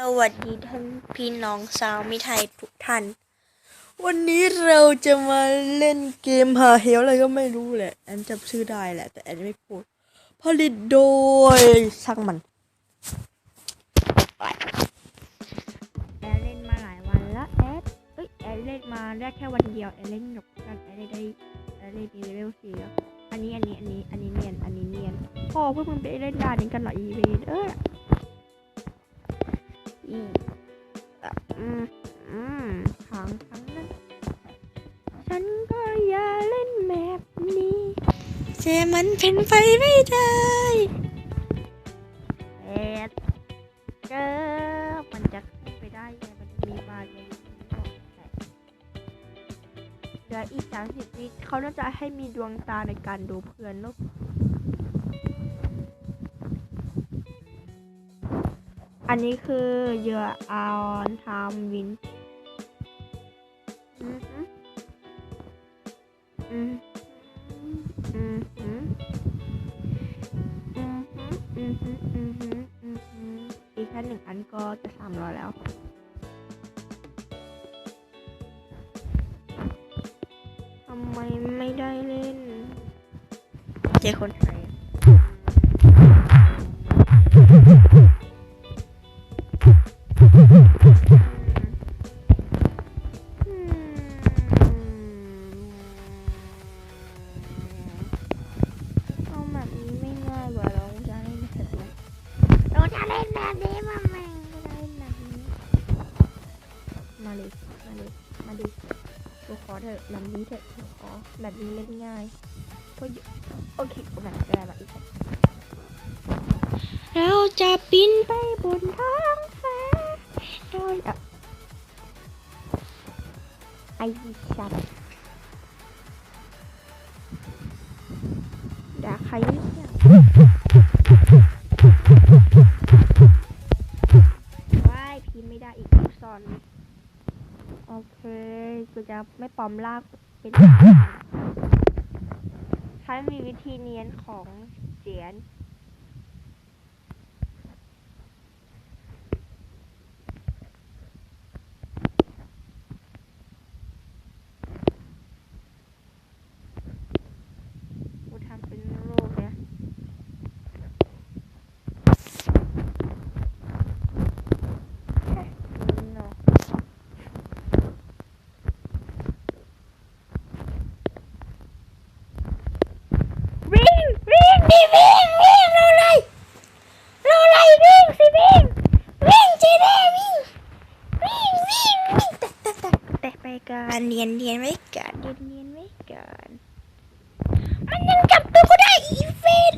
สวัสดีท่านพี่น้องชาวมิไทยทุกท่าน วันนี้เราจะมาเล่นเกมหาเหวอะไรก็ไม่รู้แหละแอนจำชื่อได้แหละ แต่แอนไม่พูด ผลิตโดยช่างมันไปแอนเล่นมาหลายวันแล้วแอนเอ้ยแอนเล่นมาได้แค่วันเดียวแอนเล่นหนกกันแอนได้แอนเล่นเลเวลสี่แล้วอันนี้อันนี้อันนี้อันนี้เนียนอันนี้เนียนพ่อเพื่อนมึงไปเล่นด่านนี้กันเหรออีเวนเออ อีอืมอืมทางทั้งนั้นฉันก็อย่าเล่นแมปนี้แต่มันเป็นไปไม่ได้เอ็ดเจอมันจะขึ้นไปได้ไงมันมีมาอย่างนี้บอกแต่เหลืออีกสามสิบวิเขาน่าจะให้มีดวงตาในการดูเพื่อนเน อันนี้คือเหยื่อออนทามวินอืมอหืออืออือหืออือหืออือหืออือหืออือหืออีกแค่หนึ่งอันก็จะสามร้อยแล้วทำไมไม่ได้เล่น เจอคนไทย จะเล่นแบบนี้มาแม่งเราจะเล่นแบบนี้ มาเลย มาเลย มาดิกูขอเถอะแบบนี้เถอะกูขอแบบนี้เล่นง่ายก็อยู่โอเคแบบได้ละอีกเราจะบินไปบนท้องฟ้าโดยอะไอ้สัตว์ด่าใครเนี่ย ลอมลากเป็นใช้มีวิธีเนียนของเจียน กูทำเป็นรูปเนี่ยเนาะวิ่งวิ่งดิวิ่งวิ่งรออะไรรออะไรวิ่งสิวิ่งวิ่งจีเด้วิ่งวิ่งวิ่งวิ่งแตะแตะแตะ ไปกันเรียนเรียนไว้ก่อนเรียนเรียนไว้ก่อนมันยังจับตัวกูได้อีเฟน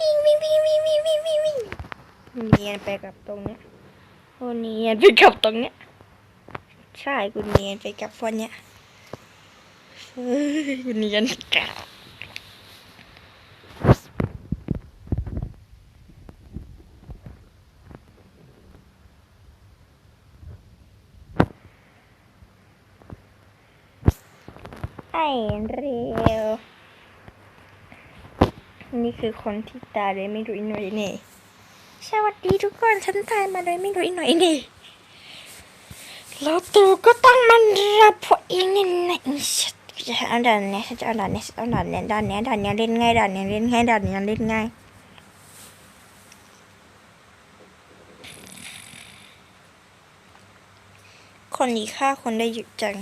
วิ่งวิ่งวิ่งวิ่งวิ่งวิ่งวิ่งวิ่งเนียนไปกับตรงเนี้ยโอ้เนียนไปกับตรงเนี้ยใช่กูเนียนไปกับคนเนี้ยเฮ้ยกูเนียนกับ ไอ้เร็ว นี่คือคนที่ตาเลยไม่รู้อีหน่อยนี่สวัสดีทุกคนฉันตายมาเลยไม่รู้อีหน่อยนี่แล้วตูก็ต้องมันรับพวกเองนี่นะฉันจะเอาด่านเนี้ยฉันจะเอาด่านเนี้ยฉันเอาด่านเนี้ยด่านเนี้ยด่านเนี้ยเล่นง่ายด่านเนี้ยเล่นง่ายด่านเนี้ยเล่นง่ายคนนี้ฆ่าคนได้เยอะจัง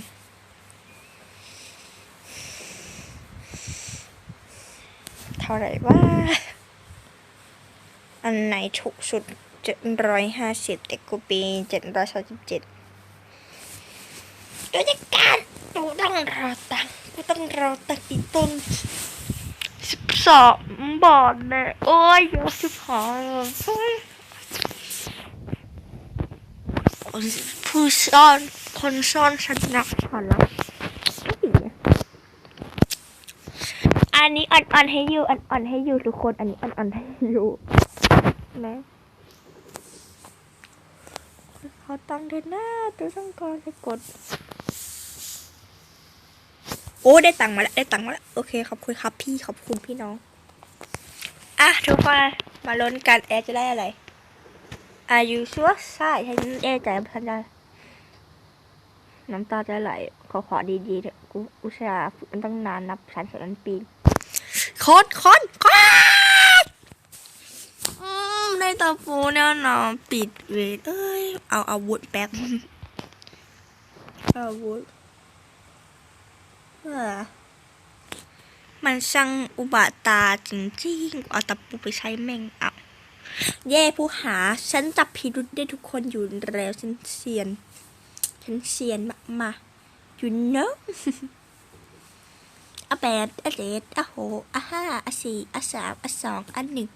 เท่าไหร่ว่า อันไหนถูกสุดเจ็ดร้อยห้าสิบแต่กูปีเจ็ดร้อยสามสิบเจ็ดตัวจัดการกูต้องรอตังค์กูต้องรอตังค์อีกต้นสิบสองบาทเนี่ยโอ้ยเยอะสิบหายคนผู้ซ่อนคนซ่อนฉันนักฉันแล้ว อันนี้อ่อนๆให้อยู่อ่อนๆให้อยู่ทุกคน อันนี้อ่อนๆให้อยู่นะเขาตั้งเดินหน้าตัวต้องกรไปกด โอ้ได้ตังค์มาแล้ว ได้ตังค์มาแล้ว โอเค ขอบคุณครับพี่ขอบคุณพี่น้อง อะ ทุกคนมาลุ้นกันแอร์จะได้อะไรอ Are you sure ใช่ฉันแน่ใจฉันจะน้ำตาจะไหลขอขอดีๆเถอะกูอุตส่าห์ฝึกมันตั้งนานนับชั้นสองนันปี คอนคอนคอนอืมได้ตะปูแน่นอนปิดเวทเอ้ย เอาอาวุธแป๊บอาวุธเออมันช่างอุบาตาจริงๆเอาตะปูไปใช้แม่งเอาเย่ผู้หา ฉันจับพิรุษได้ทุกคนอยู่แล้วฉันเซียน ฉันเซียนมากมา you know อะแปดอะเจ็ดอะหกอะห้าอะสี่อะสามอะสองอะหนึ่ง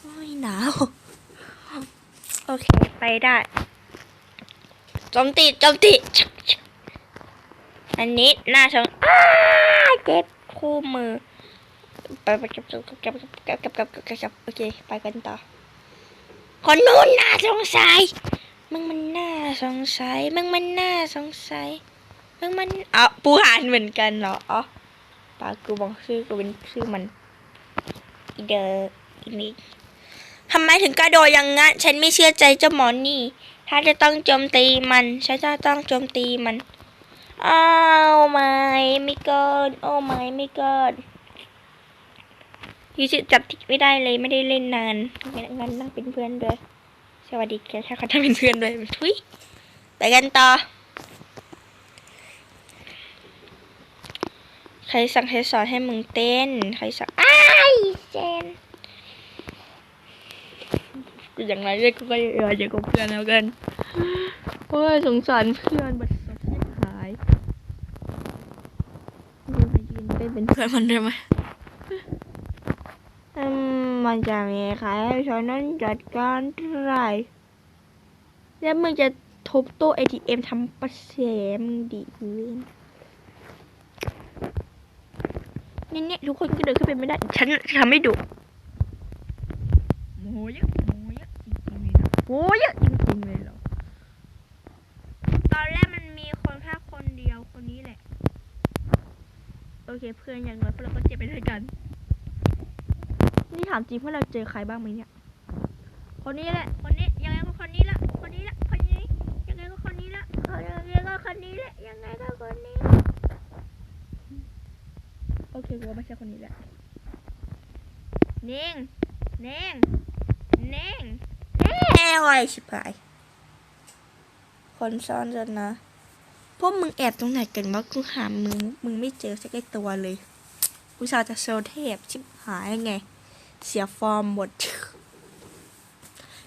โอ้ยหนาว โอเค ไปได้จมตีจมตีอันนี้หน้าชงอ้าเจ็บคู่มือไปไปก็บก็บก็บก็บก็บก็บก็บก็บโอเค ไปกันต่อ คนนู้นน่าสงสัยมึงมันน่าสงสัยมึงมันน่าสงสัยมึงมันอ๋อปูหานเหมือนกันเหรออ๋อากูบอกชื่อกูเป็นชื่อมันอีเดอร์อีนี่ทำไมถึงกระโดดอย่างงั้น ฉันไม่เชื่อใจเจ้าหมอนี่ ถ้าจะต้องโจมตีมัน ฉันจะต้องโจมตีมัน อ้าวไม่ไม่เกินโอ้ไม่ไม่เกินยูจิจับทิกไม่ได้เลยไม่ได้เล่นนานงั้นนั่งเป็นเพื่อนด้วย สวัสดีแกแค่เขาทำเป็นเพื่อนด้วยทุยไปกันต่อ ใค รสั่งให้สอนให้มึงเต้น ใครสั่งอ้ายเจนอย่างไรเรียกก็อย่าอย่ากับเพื่อนแล้วกันโอ้ยสงสารเพื่อนบัดซบที่หายดูไปยืนเต้นเป็นเพื่อนมันได้ไหมอืมมันจะมีใครให้ฉันนั้นจัดการไรแล้วมึงจะทุบตู้ ATM ทำประเสมึงดีเว้น เนี่ยเนี่ยทุกคนก็เดินขึ้นไปไม่ได้ ฉันจะทำให้ดูโมเยอะโมเยอะจริงๆเลยนะโมเยอะจริงๆเลยเหรอตอนแรกมันมีคนแค่คนเดียวคนนี้แหละ โอเคเพื่อนอย่างน้อยพวกเราก็เจ็บไปด้วยกัน นี่ถามจริงพวกเราเจอใครบ้างไหมเนี่ย คนนี้แหละ คนนี้ยังไงก็คนนี้ละคนนี้ละคนนี้ยังไงก็คนนี้ละเออยังไงก็คนนี้แหละยังไงก็คนนี้ โอเคกูว่าไม่ใช่คนนี้แหละเน่งเน่งเน่งเน่งอะไรชิบหาย คนซ่อนจนนะพวกมึงแอบตรงไหนกันวะกูหามึงมึงไม่เจอสักไอตัวเลยอุตส่าห์จะโชว์เทพชิบหายไง เสียฟอร์มหมด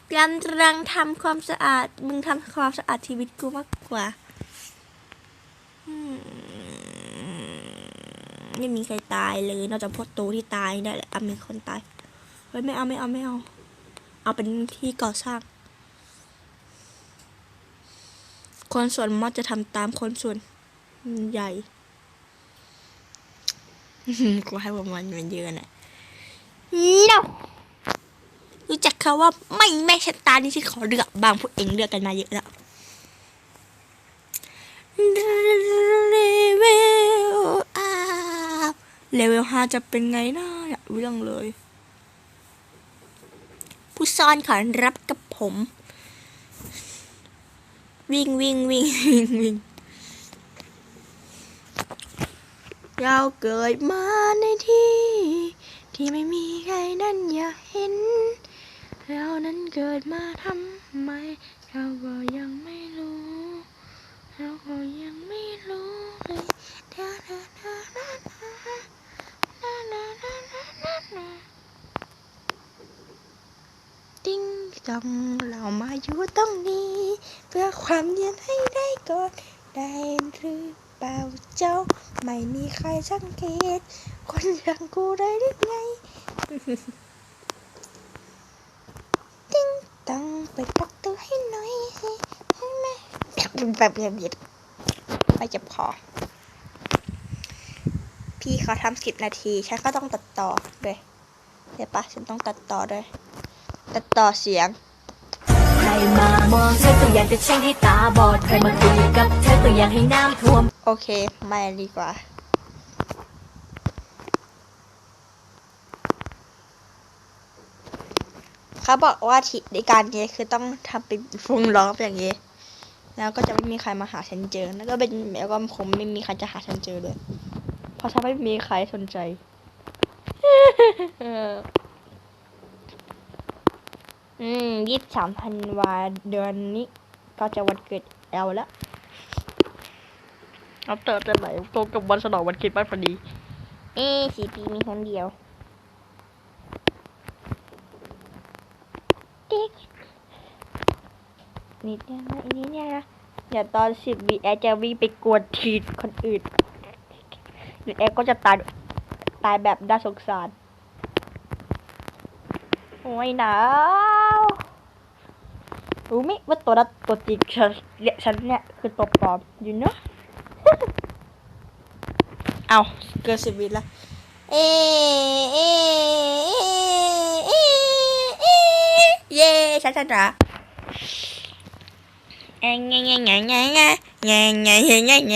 กำลังทำความสะอาด มึงทำความสะอาดชีวิตกูมากกว่าอืม ไม่มีใครตายเลยนอกจากพวกตัวที่ตายได้แหละอ่มีคนตายเฮ้ยไม่เอาไม่เอาไม่เอา เอาเป็นที่ก่อสร้าง คนส่วนมากจะทำตามคนส่วนใหญ่กูให้ประมาณมันเยอะน่ะ no รู้จักเขาว่าไม่แม่ชะตานี่ที่ขอเลือกบางพวกเองเลือกกันมาเยอะแล้ว เลเวลห้าจะเป็นไงนะอยากรู้เรื่องเลย ผู้ซ่อนขอรับกับผม วิ่งวิ่งวิ่งวิ่งวิ่งเราเกิดมาในที่ ที่ไม่มีใครนั่นอยากเห็น เรานั้นเกิดมาทำไม เราก็ยังไม่รู้ เราก็ยังไม่รู้เลยดาดาดาดาดา ติ้งจองเรามาอยู่ตรงนี้ เพื่อความเย็นให้ได้ก่อนได้หรือเปล่าเจ้า ไม่มีใครสังเกต คนอย่างกูได้หรือไงติ้งตองเปิดประตูให้หน่อยให้แม่แบบแบบเบียดไม่เจ็บคอ พี่เขาทำสิบนาที ฉันก็ต้องตัดต่อเลยเดี๋ยวปะฉันต้องตัดต่อด้วย ตัดต่อเสียงโอเคไม่ดีกว่า เขาบอกว่าทีในการนี้คือต้องทำเป็นฟงล้ออย่างนี้ แล้วก็จะไม่มีใครมาหาฉันเจอ แล้วก็เป็นแล้วก็คงไม่มีใครจะหาฉันเจอเลย เขาทำให้มีใครสนใจอืมยี่สามพันวาเดือนนี้ ก็จะวันเกิดแอลแล้วอัปเอร์จะไหนตรงกับวันสนองวันคิดบ้านพอดี เอ๊สี่ปีมีคนเดียวติ๊กนิดเนี่ยนะอนิดเดียวนะเดี๋ตอนสิบวีแอจะวิ่งไปกวนทีดคนอื่น จุดเอ็กก็จะตายตายแบบด่าสงสาร โอ้ยหนาวรู้ไหมว่าตัวนั้นตัวจริงฉันเนี่ยฉันเนี่ยคือตัวปลอมอยู่เนาะเอาเกินสิบวิละเอเอเอเอเย่ฉันชนะแง่แง่แง่แง่แง่แง่แง่แงแง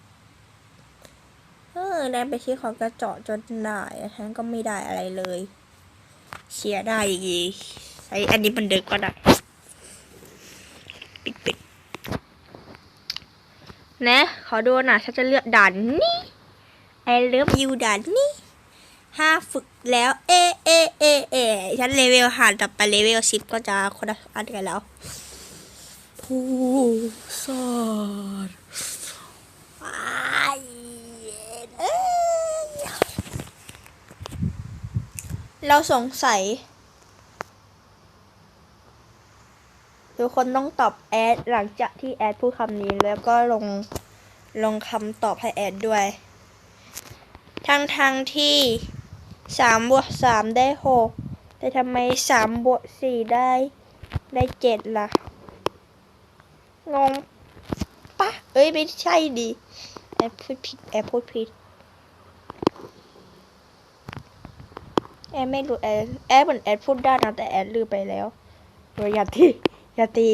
เออได้ไปซื้อของกระเจาะจนได้ฉันก็ไม่ได้อะไรเลย เชียร์ได้ยีใช้อันนี้มันเดิมก็ได้ปิดปิดนะขอดูหน่อยฉันจะเลือกด่านนี้ I love you ด่านนี้ห้าฝึกแล้ว เอ เอ เอ เอ ฉันเลเวลห่างต่อไปเลเวลสิบก็จะคนละอันกันแล้ว ผู้สอนว้ายเอ้ย เราสงสัย ทุกคนต้องตอบแอดหลังจากที่แอดพูดคำนี้แล้วก็ลงลงคำตอบให้แอดด้วย ทั้งทั้งที่สามบวกสามได้หกแต่ทำไมสามบวกสี่ได้ได้เจ็ดล่ะ งงปะเอ้ย ไม่ใช่ดิ แอดพูดผิด แอดพูดผิด แอดไม่รู้แอดแอดเหมือนแอดพูดได้นะแต่แอดลืมไปแล้วโอ้ยอย่าตีอย่าตี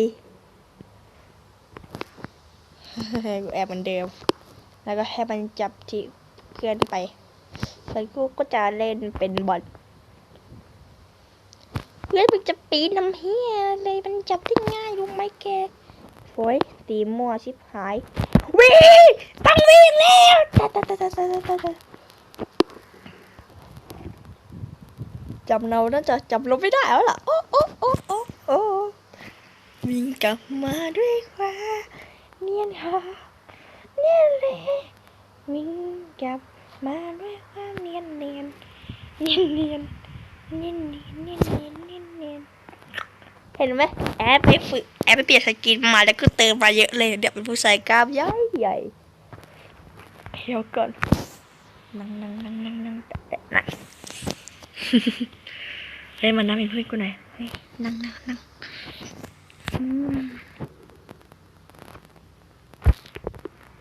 กูแอบเหมือนเดิม แล้วก็ให้มันจับที่เพื่อนไปส่วนกูก็จะเล่นเป็นบอลเพื่อนมันจะปีนน้ำเฮียเลยมันจับได้ง่ายรู้ไหมแกโอ้ยตีมั่วชิบหายวิ่งต้องวิ่งแล้วตาตาตาตาตาตาตา จำเราน่าจะจำเราไม่ได้แล้วล่ะ โอ้โอ้โอ้โอ้โอ้วิ่งกลับมาด้วยความเนียนค่ะเนียนเลยวิ่งกลับมาด้วยความเนียนเนียนเนียนเนียนเนียนเนียนเนียนเนียนเนียนเนียนเห็นไหมแอปไปฝึกแอปไปเปลี่ยนสกินมาแล้วก็เติมมาเยอะเลยเดี๋ยวเป็นผู้ชายกล้ามใหญ่ใหญ่เดี๋ยวก่อนนั่งนั่งนั่งนั่งนั่งแตะแตะนั่ง เฮ้ยมันนั่งเป็นเพื่อนกูหน่อยเฮ้ยนั่งนั่งนั่งอืม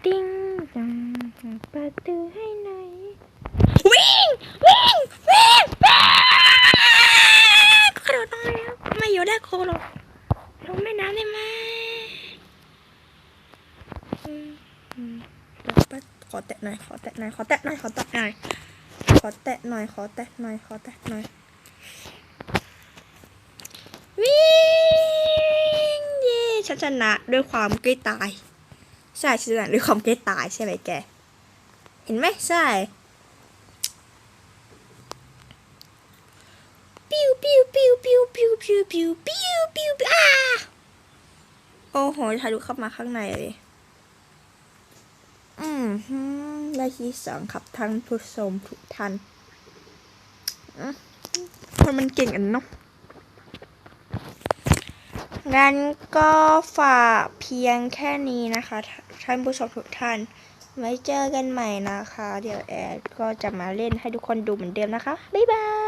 ติ้งจังประตูให้หน่อยวิ่งวิ่งวิ่งวิ่งกระโดดลงมาแล้วไม่อยู่ได้โคหรอกลงแม่น้ำได้ไหมอืมอืมเดี๋ยวแป๊บขอแตะหน่อยขอแตะหน่อยขอแตะหน่อยขอแตะหน่อยข อแตะหน่อย ขอแตะหน่อย ขอแตะหน่อย วิ่งเย่ฉันชนะด้วยความใกล้ตาย ใช่ฉันชนะด้วยความใกล้ตายใช่ไหมแก เห็นไหมใช่ปิวปิ้วปิ้วปิ้วปิ้วปิ้วปิ้วปิ้วปิ้วปิ้วอ้าโอ้โหทะลุเข้ามาข้างในเลย อืมฮึได้ที่สองครับท่านผู้ชมทุกท่านคนมันเก่งอันเนาะงั้นก็ฝากเพียงแค่นี้นะคะทท่านผู้ชมทุกท่านไว้เจอกันใหม่นะคะ เดี๋ยวแอดก็จะมาเล่นให้ทุกคนดูเหมือนเดิมนะคะ บ๊ายบาย